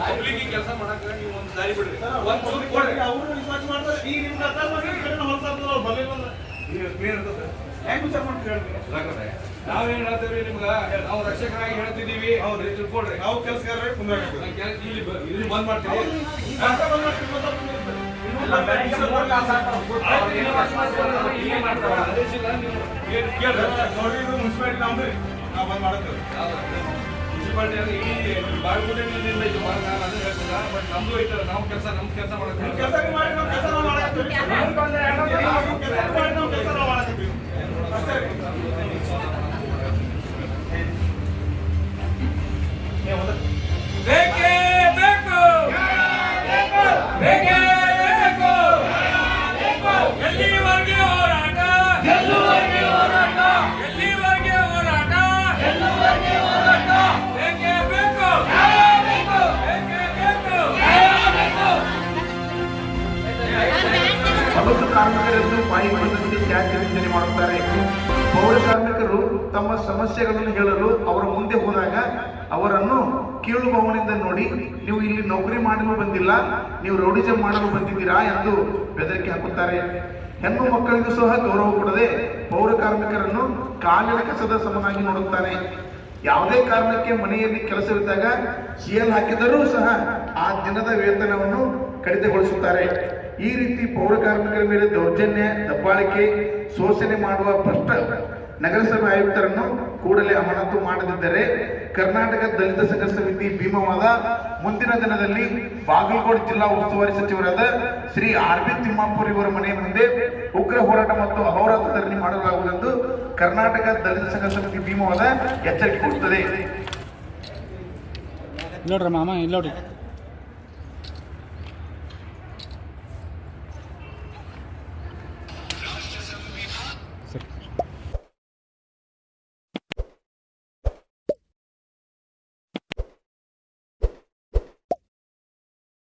Public ಕೆಲಸ ಮಾಡಕ್ಕೆ ನೀವು ಒಂದು ದಾರಿ ಬಿಡ್ರಿ ಒಂದ್ ಚೂರು ಕೊಡ್ರಿ. ಅವರು ವಿಶ್ವಾಸ ಮಾಡ್ತಾರೆ. ಈಗ ನಿಮ್ಗೆ ಅರ್ಥ ಮಾಡ್ರಿ ಈ ಕಡೆ ಹೊರತಾಗ್ತದೆ ಅವ್ರು ಕ್ಲಿಯರ್ ಇರ್ತದೆ ಹೆಂಗ್ ವಿಚಾರ ಹೇಳ್ರಿ? ನಾವೇನ್ ಹೇಳ್ತೇವ್ರಿ ನಿಮ್ಗ? ನಾವು ರಕ್ಷಕರಾಗಿ ಹೇಳ್ತಿದೀವಿ ಹೌದ್ರಿ. ತಿಳ್ಕೊಡ್ರಿ ನಾವು ಕೆಲಸಗಾರರೇ ಕುಂದ್ರ ನಾನ್ ಕೆಲ್- ಇಲ್ಲಿ ಇಲ್ಲಿ ಬಂದ್ ಮಾಡ್ತೀವಿ. ಅವ್ರು ಏನು ಏನ್ ನೀವು ಏನ್ ಕೇಳ್ರಿ. ಮುನ್ಸಿಪಾಲಿಟಿ ನಾವು ಬಂದ್ ಮಾಡತ್ತೇವೆ ಮುನ್ಸಿಪಾಲ್ಟಿ ಅಂದ್ರೆ ಈ ಬಾಳ್ಗುಡಿ ನೀರಿಂದ ಇದು ಮಾಡಲ್ಲ, ನಾನು ಅದೇ ಹೇಳ್ತಿಲ್ಲ. ಬಟ್ ನಮ್ದು ಐತಲ್ಲ, ನಾವು ಕೆಲಸ ನಮ್ ಕೆಲಸ ಮಾಡೋದು. ಕೆಲಸ ಮಾಡಿ ನಮ್ಮ ಕೆಲಸ ನಾವು ಹೊಲಸು ಬಾಯಿ ಬಂದಂತೆ ವಿಂಗಡಣೆ ಮಾಡುತ್ತಾರೆ. ಪೌರ ಕಾರ್ಮಿಕರು ತಮ್ಮ ಸಮಸ್ಯೆಗಳನ್ನು ಹೇಳಲು ಅವರ ಮುಂದೆ ಹೋದಾಗ ಅವರನ್ನು ಕೀಳು ಭಾವನೆಯಿಂದ ನೋಡಿ, ನೀವು ಇಲ್ಲಿ ನೌಕರಿ ಮಾಡಲು ಬಂದಿಲ್ಲ, ನೀವು ರೌಡಿಜಂ ಮಾಡಲು ಬಂದಿದ್ದೀರಾ? ಎಂದು ಬೆದರಿಕೆ ಹಾಕುತ್ತಾರೆ. ಹೆಣ್ಣು ಮಕ್ಕಳಿಗೂ ಸಹ ಗೌರವ ಕೊಡದೆ ಪೌರ ಕಾರ್ಮಿಕರನ್ನು ಕಾಲಿನ ಕಸದ ಸಮನಾಗಿ ನೋಡುತ್ತಾರೆ. ಯಾವುದೇ ಕಾರಣಕ್ಕೆ ಮನೆಯಲ್ಲಿ ಕೆಲಸವಿದ್ದಾಗ ಸಿಎಲ್ ಹಾಕಿದರೂ ಸಹ ಆ ದಿನದ ವೇತನವನ್ನು ಕಡಿತಗೊಳಿಸುತ್ತಾರೆ. ಈ ರೀತಿ ಪೌರ ಕಾರ್ಮಿಕರ ಮೇಲೆ ದೌರ್ಜನ್ಯ, ದಬ್ಬಾಳಿಕೆ ಶೋಷಣೆ ಮಾಡುವ ಭ್ರಷ್ಟ ನಗರಸಭೆ ಆಯುಕ್ತರನ್ನು ಕೂಡಲೇ ಅಮಾನತು ಮಾಡದಿದ್ದರೆ ಕರ್ನಾಟಕ ದಲಿತ ಸಂಘರ್ಷ ಸಮಿತಿ ಭೀಮವಾದ ಮುಂದಿನ ದಿನದಲ್ಲಿ ಬಾಗಲಕೋಟೆ ಜಿಲ್ಲಾ ಉಸ್ತುವಾರಿ ಸಚಿವರಾದ ಶ್ರೀ ಆರ್ ಬಿ ತಿಮ್ಮಾಪುರ್ ಇವರ ಮನೆಯ ಮುಂದೆ ಉಗ್ರ ಹೋರಾಟ ಮತ್ತು ಅಹೋರಾತ್ರ ಧರಣಿ ಮಾಡಲಾಗುವುದೆಂದು ಕರ್ನಾಟಕ ದಲಿತ ಸಂಘರ್ಷ ಸಮಿತಿ ಭೀಮವಾದ ಎಚ್ಚರಿಕೆ ಕೊಡುತ್ತದೆ. ನೋಡ್ರಿ ಮಾಮ ಇಲ್ಲೋಡ್ರಿ